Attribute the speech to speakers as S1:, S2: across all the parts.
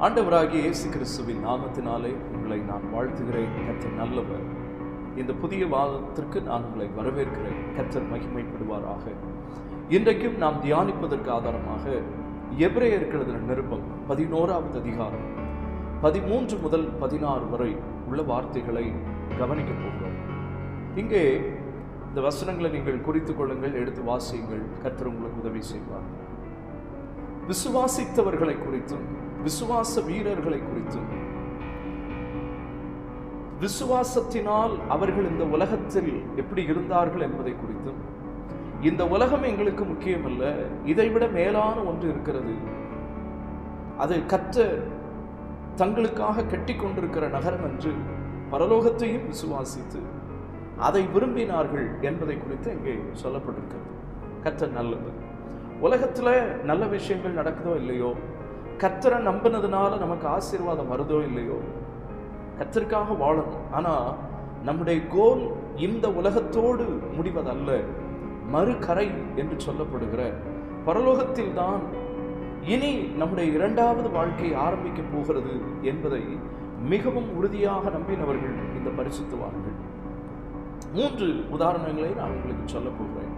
S1: ஆண்டவராகிய இயேசு கிறிஸ்துவின் நாமத்தினாலே உங்களை நான் வாழ்த்துகிறேன். கத்தர் நல்லவர். இந்த புதிய வாதத்திற்கு நான் உங்களை வரவேற்கிறேன். கத்தர் மகிமைப்படுவாராக. இன்றைக்கும் நாம் தியானிப்பதற்கு ஆதாரமாக எபிரேயர் நிருபம் பதினோராவது அதிகாரம் பதிமூன்று முதல் பதினாறு வரை உள்ள வார்த்தைகளை கவனிக்கப் போகிறோம். இங்கே இந்த வசனங்களை நீங்கள் குறித்து கொள்ளுங்கள் எடுத்து வாசியுங்கள். கர்த்தர் உங்களுக்கு உதவி செய்வார். விசுவாசித்தவர்களை குறித்தும் விசுவாச வீரர்களை குறித்தும் விசுவாசத்தினால் அவர்கள் இந்த உலகத்தில் எப்படி இருந்தார்கள் என்பதை குறித்தும் இந்த உலகம் எங்களுக்கு முக்கியமல்ல இதைவிட மேலான ஒன்று இருக்கிறது. அது கற்ற தங்களுக்காக கட்டி கொண்டிருக்கிற நகரம் என்று பரலோகத்தையும் விசுவாசித்து அதை விரும்பினார்கள் என்பதை குறித்து இங்கே சொல்லப்பட்டிருக்கிறது. கற்ற நல்லது உலகத்தில் நல்ல விஷயங்கள் நடக்குதோ இல்லையோ கத்தரை நம்பினதுனால நமக்கு ஆசீர்வாதம் வருதோ இல்லையோ? கத்தருக்காக வாழணும். ஆனால் நம்முடைய கோல் இந்த உலகத்தோடு முடிவதல்ல. மறுகரை என்று சொல்லப்படுகிற பரலோகத்தில் தான் இனி நம்முடைய இரண்டாவது வாழ்க்கை ஆரம்பிக்க போகிறது என்பதை மிகவும் உறுதியாக நம்பினவர்கள் இந்த பரிசுத்துவார்கள் மூன்று உதாரணங்களை நான் உங்களுக்கு சொல்ல போகிறேன்.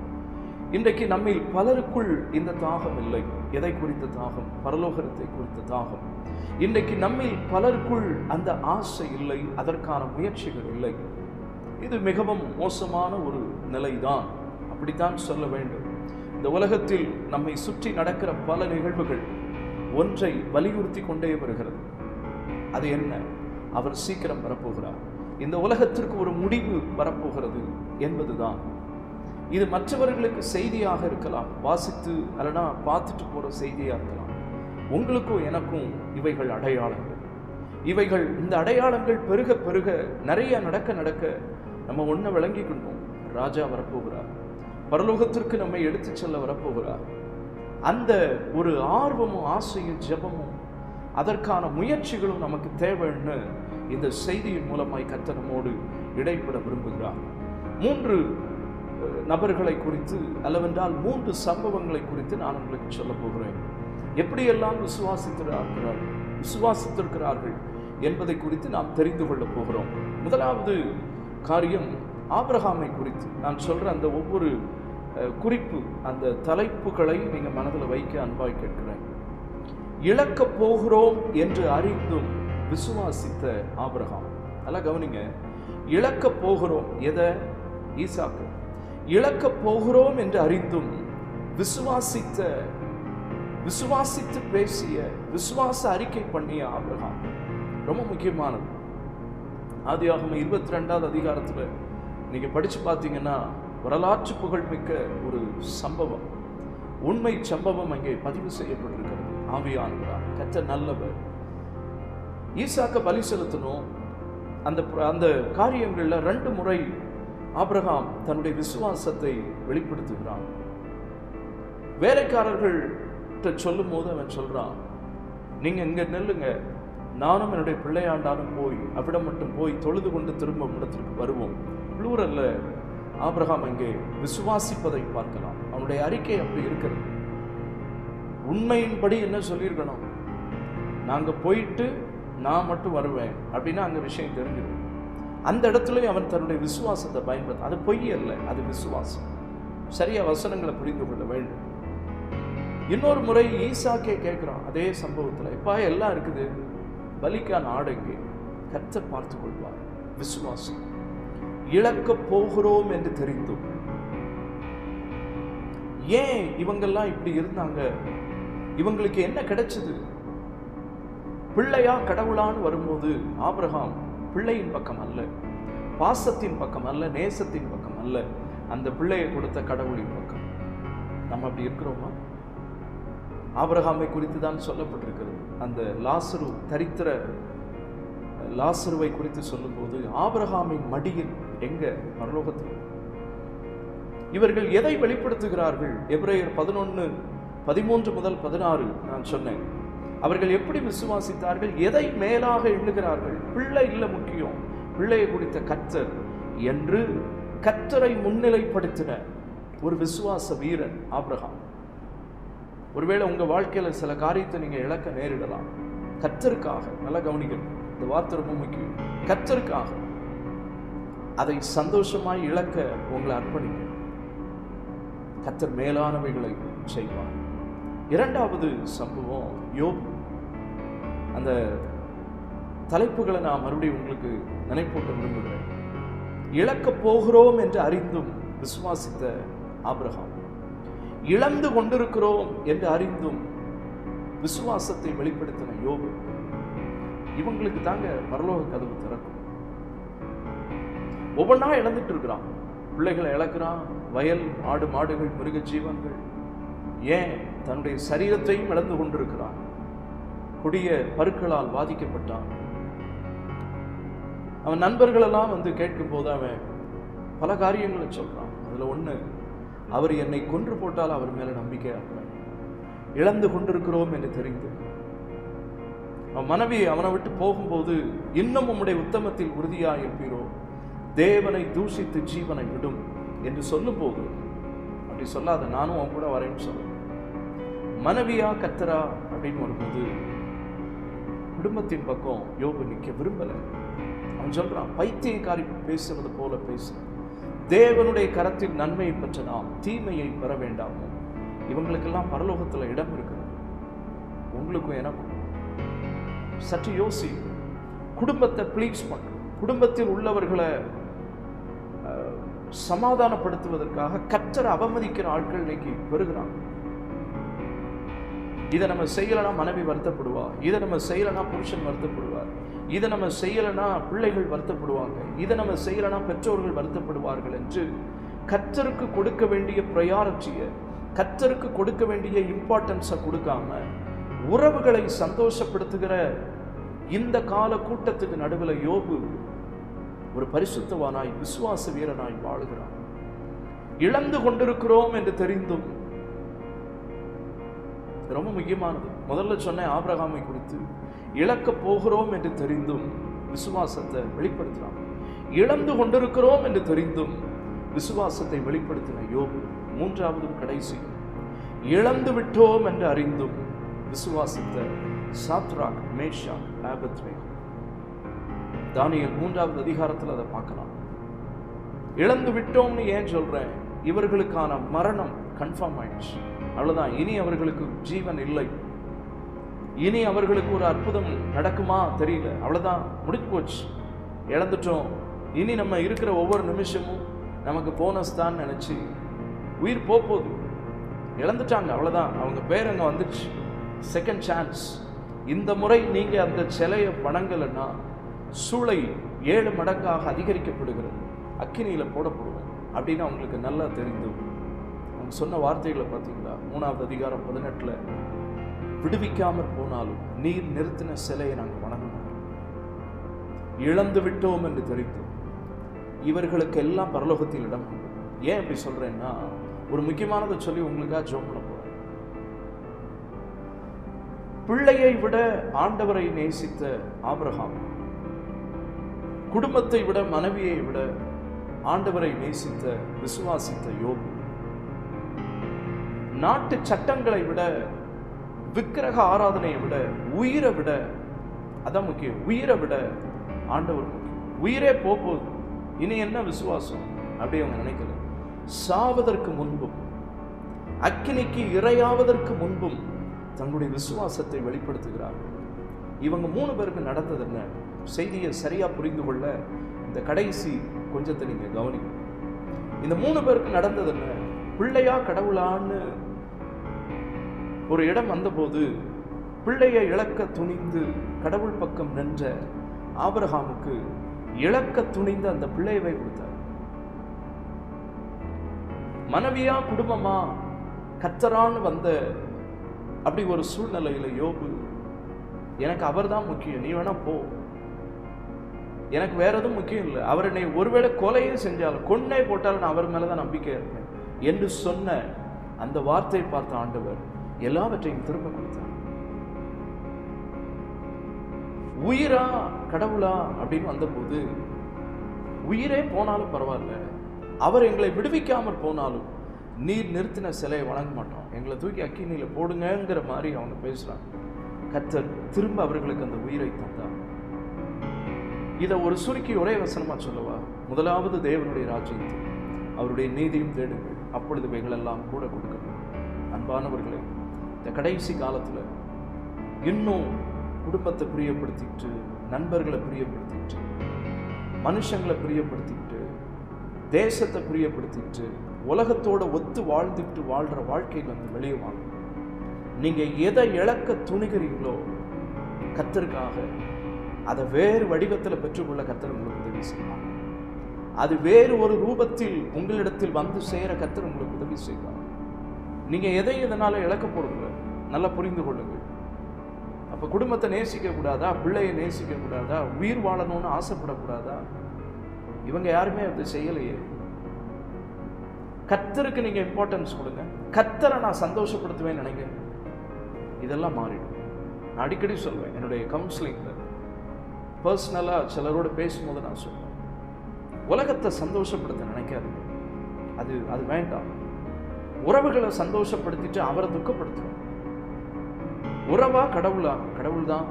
S1: இன்றைக்கு நம்மில் பலருக்குள் இந்த தாகம் இல்லை. எதை குறித்த தாகம்? பரலோகரத்தை குறித்த தாகம். இன்றைக்கு நம்மில் பலருக்குள் அந்த ஆசை இல்லை அதற்கான முயற்சிகள் இல்லை. இது மிகவும் மோசமான ஒரு நிலைதான். அப்படித்தான் சொல்ல வேண்டும். இந்த உலகத்தில் நம்மை சுற்றி நடக்கிற பல நிகழ்வுகள் ஒன்றை வலியுறுத்தி கொண்டே வருகிறது. அது என்ன? அவர் சீக்கிரம் வரப்போகிறார். இந்த உலகத்திற்கு ஒரு முடிவு வரப்போகிறது என்பதுதான். இது மற்றவர்களுக்கு செய்தியாக இருக்கலாம். வாசித்து அல்லனா பார்த்துட்டு போகிற செய்தியாக இருக்கலாம். உங்களுக்கும் எனக்கும் இவைகள் அடையாளங்கள். இவைகள் இந்த அடையாளங்கள் பெருக பெருக நிறைய நடக்க நடக்க நம்ம ஒன்றை விளங்கிக்கணும் ராஜா வரப்போகிறார். பரலோகத்திற்கு நம்மை எடுத்து செல்ல வரப்போகிறார். அந்த ஒரு ஆர்வமும் ஆசையும் ஜெபமும் அதற்கான முயற்சிகளும் நமக்கு தேவைன்னு இந்த செய்தியின் மூலமாய் கத்தனமோடு இடைப்பட விரும்புகிறார். மூன்று நபர்களை குறித்து அல்லவென்றால் மூன்று சம்பவங்களை குறித்து நான் உங்களுக்கு சொல்ல போகிறேன். எப்படியெல்லாம் விசுவாசித்திருக்கிறார்கள் விசுவாசித்திருக்கிறார்கள் என்பதை குறித்து நாம் தெரிந்து கொள்ளப் போகிறோம். முதலாவது காரியம் ஆபிரகாமை குறித்து. நான் சொல்கிற அந்த ஒவ்வொரு குறிப்பு அந்த தலைப்புகளை நீங்கள் மனதில் வைக்க அன்பாய் கேட்கிறேன். இழக்கப் போகிறோம் என்று அறிந்தும் விசுவாசித்த ஆபிரகாம். நல்லா கவனிங்க. இழக்கப் போகிறோம். எதை? ஈசாக்கு. இழக்கப் போகிறோம் என்று அறிந்தும் விசுவாசித்த விசுவாசித்து பேசிய விசுவாச அறிக்கை பண்ணிய ஆபிரகாம். ரொம்ப முக்கியமானது. ஆதியாகம இருபத்தி ரெண்டாவது அதிகாரத்தில் நீங்க படிச்சு பார்த்தீங்கன்னா வரலாற்று புகழ்மிக்க ஒரு சம்பவம். உண்மை சம்பவம் அங்கே பதிவு செய்யப்பட்டிருக்கிறது. ஆவியானவரார் கற்ற நல்லவர். ஈசாக்க பலி செலுத்தணும். அந்த அந்த காரியங்களில் ரெண்டு முறை ஆப்ரஹாம் தன்னுடைய விசுவாசத்தை வெளிப்படுத்துகிறான். வேலைக்காரர்கள்ட்ட சொல்லும் போது அவன் சொல்கிறான் நீங்கள் இங்கே நெல்லுங்க. நானும் என்னுடைய பிள்ளையாண்டாலும் போய் அவ்விடம் மட்டும் போய் தொழுது கொண்டு திரும்ப இடத்திற்கு வருவோம். ப்ளூரல்ல ஆப்ரஹாம் அங்கே விசுவாசிப்பதை பார்க்கலாம். அவனுடைய அறிக்கை அப்படி இருக்கிறது. உண்மையின்படி என்ன சொல்லியிருக்கணும்? நாங்கள் போயிட்டு நான் மட்டும் வருவேன். அப்படின்னா அங்க விஷயம் தெரிஞ்சிடும். அந்த இடத்துலையும் அவன் தன்னுடைய விசுவாசத்தை பயன்படுத்த அது பொய் அல்ல அது விசுவாசம். சரியா வசனங்களை புரிந்து கொள்ள வேண்டும். இன்னொரு முறை ஈசாக்கே கேட்குறான் அதே சம்பவத்தில் இப்போ எல்லாம் இருக்குது. பலிக்கான ஆடைங்கே கத்தை பார்த்து கொள்வார். விசுவாசம். இழக்க போகிறோம் என்று தெரிந்தும். ஏன் இவங்கெல்லாம் இப்படி இருந்தாங்க? இவங்களுக்கு என்ன கிடைச்சது? பிள்ளையா கடவுளான்னு வரும்போது ஆபிரகாம் பிள்ளையின் பக்கம் அல்ல. பாசத்தின் பக்கம் அல்ல நேசத்தின் பக்கம் அல்ல. அந்த பிள்ளையை கொடுத்த கடவுளின் பக்கம். நம்ம அப்படி இருக்கிறோமா? ஆபரகாமை குறித்து தான் சொல்லப்பட்டிருக்கிறது. அந்த லாசரு தரித்திர லாசருவை குறித்து சொல்லும்போது ஆபரகாமின் மடியில் எங்க? பரலோகத்தில். இவர்கள் எதை வெளிப்படுத்துகிறார்கள்? எப்ரேயர் பதினொன்று பதிமூன்று முதல் பதினாறு நான் சொன்னேன். அவர்கள் எப்படி விசுவாசித்தார்கள்? எதை மேலாக எண்ணுகிறார்கள்? பிள்ளை இல்லை முக்கியம். பிள்ளையை குறித்த கத்தர் என்று கத்தரை முன்னிலைப்படுத்தின ஒரு விசுவாச வீரன் ஆப்ரஹாம் ஒருவேளை உங்கள் வாழ்க்கையில சில காரியத்தை நீங்கள் இழக்க நேரிடலாம். கத்தருக்காக நல்லா கவனிக்கணும். இந்த வார்த்தை ரொம்ப முக்கியம். கத்தருக்காக அதை சந்தோஷமாய் இழக்க உங்களை அர்ப்பணிக்க கத்தர் மேலானவைகளை செய்வார். இரண்டாவது சம்பவம் யோபு. அந்த தலைப்புகளை நான் மறுபடியும் உங்களுக்கு நினைப்பூட்ட விரும்புகிறேன். இழக்கப் போகிறோம் என்று அறிந்தும் விசுவாசித்த ஆபிரகாம். இழந்து கொண்டிருக்கிறோம் என்று அறிந்தும் விசுவாசத்தை வெளிப்படுத்தின யோபு. இவங்களுக்கு தாங்க பரலோக கதவு திறக்கும். ஒவ்வொன்றா இழந்துட்டு இருக்கிறான். பிள்ளைகளை இழக்கிறான். வயல் ஆடு மாடுகள் மிருக ஜீவன்கள் ஏன்? தன்னுடைய சரீரத்தையும் இழந்து கொண்டிருக்கிறான். கொடிய பருக்களால் பாதிக்கப்பட்டான். அவன் நண்பர்களெல்லாம் வந்து கேட்கும் போது அவன் பல காரியங்களை சொல்கிறான் அதுல ஒன்று அவர் என்னை கொன்று போட்டால் அவர் மேல நம்பிக்கை இழந்து கொண்டிருக்கிறோம் என்று தெரிந்து. அவன் மனைவி அவனை விட்டு போகும்போது இன்னும் உம்முடைய உத்தமத்தில் உறுதியாக இருப்பீரோ தேவனை தூஷித்து ஜீவனை விடும் என்று சொல்லும்போது அப்படி சொல்லாத நானும் அவன் கூட வரேன்னு சொல்லுவேன் மனைவியா கத்தரா அப்படின்னு வரும்போது குடும்பத்தின் பக்கம் யோபு நிற்க விரும்பலை. அவன் சொல்கிறான் பைத்தியக்காரி பேசுறது போல பேசு. தேவனுடைய கரத்தில் நன்மையை பெற்ற நாம் தீமையை பெற வேண்டாமோ. இவங்களுக்கெல்லாம் பரலோகத்துல இடம் இருக்கிறது உங்களுக்கும் எனக்கும். சற்று யோசி. குடும்பத்தை ப்ளீஸ் பண்ணு. குடும்பத்தில் உள்ளவர்களை சமாதானப்படுத்துவதற்காக கத்தரை அவமதிக்கிற ஆட்கள் இன்னைக்கு பெறுகிறாங்க. இதை நம்ம செய்யலைன்னா மனைவி வருத்தப்படுவா. இதை நம்ம செய்யலைன்னா புருஷன் வருத்தப்படுவார். இதை நம்ம செய்யலைன்னா பிள்ளைகள் வருத்தப்படுவாங்க. இதை நம்ம செய்யலைன்னா பெற்றோர்கள் வருத்தப்படுவார்கள் என்று கத்தருக்கு கொடுக்க வேண்டிய ப்ரையாரிட்டியை கத்தருக்கு கொடுக்க வேண்டிய இம்பார்ட்டன்ஸை கொடுக்காம உறவுகளை சந்தோஷப்படுத்துகிற இந்த கால கூட்டத்துக்கு நடுவில் யோபு ஒரு பரிசுத்தவானாய் விசுவாச வீரனாய் வாழுகிறான். இழந்து கொண்டிருக்கிறோம் என்று தெரிந்தும் இது ரொம்ப முக்கியமானது. முதல்ல சொன்னேன் ஆபிரகாமை குறித்து இழக்க போகிறோம் என்று தெரிந்தும் விசுவாசத்தை வெளிப்படுத்தினான். இழந்து கொண்டிருக்கிறோம் என்று தெரிந்தும் விசுவாசத்தை வெளிப்படுத்தின யோபு மூன்றாவது கடைசி. இழந்து விட்டோம் என்று அறிந்தும் விசுவாசத்தை சாத்ராக் மேஷா ஆபத்ரே தானியல் மூன்றாவது அதிகாரத்தில் அதை பார்க்கலாம். இழந்து விட்டோம்னு ஏன் சொல்றேன்? இவர்களுக்கான மரணம் கன்ஃபார்ம் ஆயிடுச்சு. அவ்வளோதான் இனி அவர்களுக்கு ஜீவன் இல்லை. இனி அவர்களுக்கு ஒரு அற்புதம் நடக்குமா தெரியல. அவ்வளோதான் முடிஞ்சு போச்சு. இழந்துட்டோம். இனி நம்ம இருக்கிற ஒவ்வொரு நிமிஷமும் நமக்கு போனஸ் தான் நினச்சி உயிர் போக போகுது இழந்துட்டாங்க. அவ்வளோதான் அவங்க பேர் அங்கே வந்துடுச்சு. செகண்ட் சான்ஸ் இந்த முறை நீங்கள் அந்த சிலையை வணங்கலைன்னா சூளை ஏழு மடங்காக அதிகரிக்கப்படுகிறது. அக்கினியில் போடப்படுவோம் அப்படின்னு அவங்களுக்கு நல்லா தெரிந்து. அவங்க சொன்ன வார்த்தைகளை பார்த்தீங்களா? மூணாவது அதிகாரம் பதினெட்டில் விடுவிக்காமற் போனாலும் நீர் நிறுத்தின சிலையை நாங்கள் வணங்கணும் இழந்து விட்டோம் என்று தெரிந்தோம் இவர்களுக்கு எல்லாம் பரலோகத்தில் இடம் உண்டு. ஏன் இப்படி சொல்றேன்னா ஒரு முக்கியமானதை சொல்லி உங்களுக்காக ஜோம் பண்ண போறேன். பிள்ளையை விட ஆண்டவரை நேசித்த ஆபிரகாம் குடும்பத்தை விட மனைவியை விட ஆண்டவரை நேசித்த விசுவாசித்த யோபு. நாட்டு சட்டங்களை விட விக்கிரக ஆராதனையை விட உயிரை விட அதான் முக்கியம் உயிரை விட ஆண்டவர் முக்கியம். உயிரே போக போகுது இனி என்ன விசுவாசம்? அப்படி அவங்க நினைக்கல. சாவதற்கு முன்பும் அக்கினிக்கு இரையாவதற்கு முன்பும் தங்களுடைய விசுவாசத்தை வெளிப்படுத்துகிறார்கள். இவங்க மூணு பேருக்கு நடந்தது என்ன? செய்தியை சரியா புரிந்து கொள்ள இந்த கடைசி கொஞ்சத்தை நீங்க கவனிங்க இந்த மூணு பேருக்கு நடந்தது என்ன? பிள்ளையா கடவுளான்னு ஒரு இடம் வந்தபோது பிள்ளையை இழக்க துணிந்து கடவுள் பக்கம் நின்ற ஆபரகாமுக்கு இழக்க துணிந்து அந்த பிள்ளையவை கொடுத்தார். மனைவியா குடும்பமா? கத்தரான்னு வந்த அப்படி ஒரு சூழ்நிலையில யோபு எனக்கு அவர்தான் முக்கியம். நீ வேணா போ. எனக்கு வேற எதுவும் முக்கியம் இல்லை. அவர் என்னை ஒருவேளை கொலையும் செஞ்சாலும் கொன்னே போட்டாலும் நான் அவர் மேலே தான் நம்பிக்கை இருப்பேன் என்று சொன்ன அந்த வார்த்தையை பார்த்த ஆண்டவர் எல்லாவற்றையும் திரும்ப கொடுத்தார். உயிரா கடவுளா அப்படின்னு வந்தபோது உயிரே போனாலும் பரவாயில்ல. அவர் எங்களை விடுவிக்காமல் போனாலும் நீர் நிறுத்தின சிலையை வணங்க மாட்டோம். எங்களை தூக்கி அக்கினியில போடுங்கங்கிற மாதிரி அவங்க பேசுகிறாங்க கத்தர் திரும்ப அவர்களுக்கு அந்த உயிரை தந்தார். இதை ஒரு சுருக்கி ஒரே வசனமாக சொல்லவா? முதலாவது தேவனுடைய ராஜ்யத்தை அவருடைய நீதியும் தேடுங்கள் அப்பொழுது இவைகளெல்லாம் கூட கொடுக்கணும் அன்பானவர்களே இந்த கடைசி காலத்தில் இன்னும் குடும்பத்தை பிரியப்படுத்திட்டு நண்பர்களை பிரியப்படுத்திட்டு மனுஷங்களை பிரியப்படுத்திட்டு தேசத்தை பிரியப்படுத்திட்டு உலகத்தோட ஒத்து வாழ்ந்துட்டு வாழ்கிற வாழ்க்கையில் வந்து வெளியே வாங்க. நீங்கள் எதை இழக்க துணிகிறீங்களோ கத்தருக்காக அதை வேறு வடிவத்தில் பெற்றுக்கொள்ள கத்தர் உங்களுக்கு உதவி செய்வார். அது வேறு ஒரு ரூபத்தில் உங்களிடத்தில் வந்து சேர கத்தர் உங்களுக்கு உதவி செய்வார். நீங்கள் எதை இதனால் இழக்க போடுங்க நல்லா புரிந்து கொள்ளுங்கள். அப்போ குடும்பத்தை நேசிக்கக்கூடாதா பிள்ளையை நேசிக்க கூடாதா? உயிர் வாழணும்னு ஆசைப்படக்கூடாதா? இவங்க யாருமே அதை செய்யலையே. கத்தருக்கு நீங்கள் இம்பார்ட்டன்ஸ் கொடுங்க. கத்தரை நான் சந்தோஷப்படுத்துவேன் நினைங்க. இதெல்லாம் மாறிடும். நான் அடிக்கடி சொல்வேன் என்னுடைய கவுன்சிலிங்கில் பர்சனலாக சிலரோட பேசும்போது நான் சொல்லுவேன். உலகத்தை சந்தோஷப்படுத்த நினைக்காது அது அது வேண்டாம். உறவுகளை சந்தோஷப்படுத்திட்டு அவரை துக்கப்படுத்துவோம் உறவா கடவுளா? கடவுள் தான்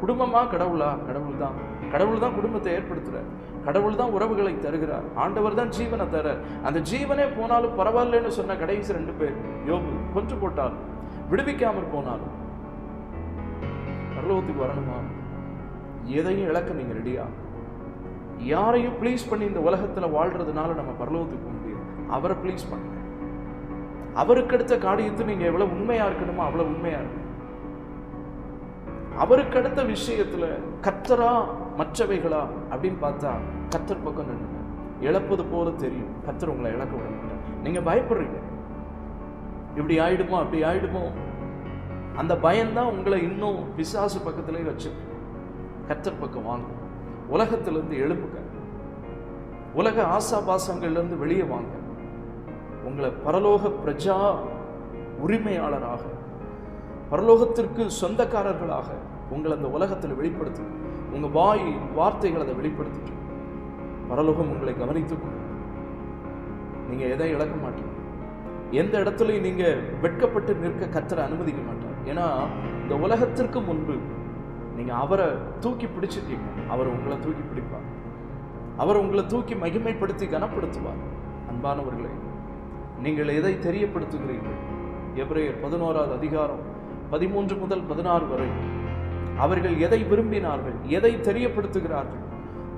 S1: குடும்பமா? கடவுளா? கடவுள் தான் கடவுள் தான் குடும்பத்தை ஏற்படுத்துகிறார் கடவுள் தான் உறவுகளை தருகிறார். ஆண்டவர் தான் ஜீவனை தரார். அந்த ஜீவனே போனாலும் பரவாயில்லன்னு சொன்ன கடைசி ரெண்டு பேர் யோபு கொஞ்சம் போட்டாலும் விடுவிக்காமல் போனாலும் பரலோகத்துக்கு வரணுமா? எதையும் இழக்க நீங்கள் ரெடியா யாரையும் ப்ளீஸ் பண்ணி இந்த உலகத்தில் வாழ்றதுனால நம்ம பரலோகத்துக்கு போக முடியாது. அவரை ப்ளீஸ் பண்ணுங்க. அவருக்கு அடுத்த காரியத்தை நீங்கள் எவ்வளோ உண்மையாக இருக்கணுமோ அவ்வளோ உண்மையாக இருக்கணும் அவருக்கு அடுத்த விஷயத்துல கத்தரா மற்றவைகளா அப்படின்னு பார்த்தா கத்தர் பக்கம் நின்னுங்க இழப்பது போல தெரியும். கத்தர் உங்களை இழக்க விட மாட்டார். பயப்படுறீங்க. இப்படி ஆயிடுமோ அப்படி ஆயிடுமோ? அந்த பயம்தான் உங்களை இன்னும் பிசாசு பக்கத்திலே வச்சிருக்கு. கத்தர் பக்கம் வாங்க. உலகத்திலிருந்து எழுப்புங்க உலக ஆசாபாசங்கள்லேருந்து வெளியே வாங்க. உங்களை பரலோக பிரஜா உரிமையாளராக பரலோகத்திற்கு சொந்தக்காரர்களாக உங்களை அந்த உலகத்தில் வெளிப்படுத்து. உங்கள் வாய் வார்த்தைகள் அதை வெளிப்படுத்திட்டு பரலோகம் உங்களை கவனித்து நீங்கள் எதை இழக்க மாட்டீங்க. எந்த இடத்துலையும் நீங்கள் வெட்கப்பட்டு நிற்க கத்தரை அனுமதிக்க மாட்டார். ஏன்னா இந்த உலகத்திற்கு முன்பு நீங்கள் அவரை தூக்கி பிடிச்சிட்டீங்க. அவர் உங்களை தூக்கி பிடிப்பார். அவர் உங்களை தூக்கி மகிமைப்படுத்தி கனப்படுத்துவார். அன்பானவர்களே நீங்கள் எதை தெரியப்படுத்துகிறீர்கள்? எப்ரேயர் பதினோராவது அதிகாரம் பதிமூன்று முதல் பதினாறு வரை. அவர்கள் எதை விரும்பினார்கள்? எதை தெரியப்படுத்துகிறார்கள்?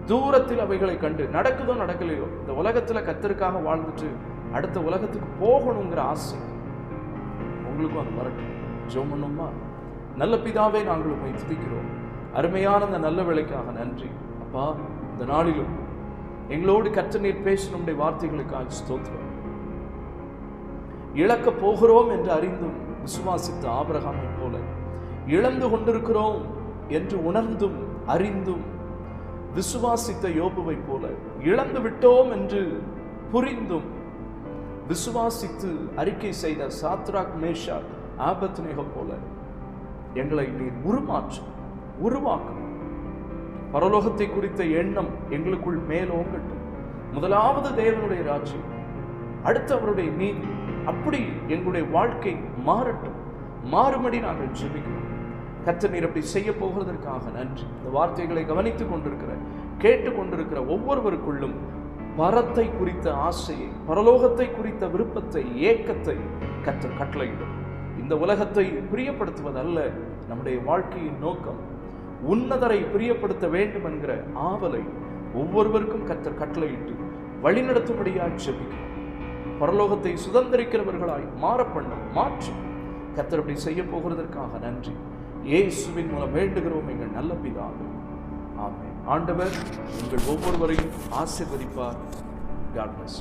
S1: தூரத்தில் அவைகளை கண்டு நடக்குதோ நடக்கலையோ? இந்த உலகத்துல கத்தருக்காக வாழ்ந்துட்டு அடுத்த உலகத்துக்கு போகணுங்கிற ஆசை. உங்களுக்கும் அது வரட்டும். ஜோம் பண்ணுமா நல்ல பிதாவே நாங்கள் உண்மை துதிக்கிறோம் அருமையான அந்த நல்ல வேலைக்காக நன்றி. அப்பா இந்த நாளிலும் எங்களோடு கற்ற நீர் பேசினுடைய வார்த்தைகளுக்காக ஸ்தோத்திரம். இழக்க போகிறோம் என்று அறிந்தும் விசுவாசித்த ஆபரகாமை போல இழந்து கொண்டிருக்கிறோம் என்று உணர்ந்தும் அறிந்தும் விசுவாசித்த யோபுவை போல இழந்து விட்டோம் என்று புரிந்தும் விசுவாசித்து அறிக்கை செய்த சாத்ராக் மேஷா ஆபத்னேக போல எங்களை நீர் உருமாற்றும் உருவாக்கும். பரலோகத்தை குறித்த எண்ணம் எங்களுக்குள் மேலோங்கட்டும் முதலாவது தேவனுடைய ராஜ்யம் அடுத்தவருடைய நீதி அப்படி எங்களுடைய வாழ்க்கை மாறட்டும். மாறுபடி நாங்கள் ஜெபிக்கிறோம். கற்ற நீர் அப்படி செய்ய போகிறதற்காக நன்றி. இந்த வார்த்தைகளை கவனித்துக் கொண்டிருக்கிற கேட்டு கொண்டிருக்கிற ஒவ்வொருவருக்குள்ளும் பரத்தை குறித்த ஆசையை பரலோகத்தை குறித்த விருப்பத்தை ஏக்கத்தை கற்று கட்டளையிடும். இந்த உலகத்தை பிரியப்படுத்துவதல்ல நம்முடைய வாழ்க்கையின் நோக்கம் உன்னதரை பிரியப்படுத்த வேண்டும் என்கிற ஆவலை ஒவ்வொருவருக்கும் கர்த்தர் கட்டளையிட்டு வழிநடத்தும்படியாய் செபிக்கும் பரலோகத்தை சுதந்திரிக்கிறவர்களாய் மாற பண்ணும் மாற்றும் கத்தர் அப்படி செய்ய போகிறதற்காக நன்றி. இயேசுவின் மூலம் வேண்டுகிறோம் எங்கள் நல்ல பிதாவே. ஆமே ஆண்டவர் உங்கள் ஒவ்வொருவரையும் ஆசிர்வதிப்பார். God plus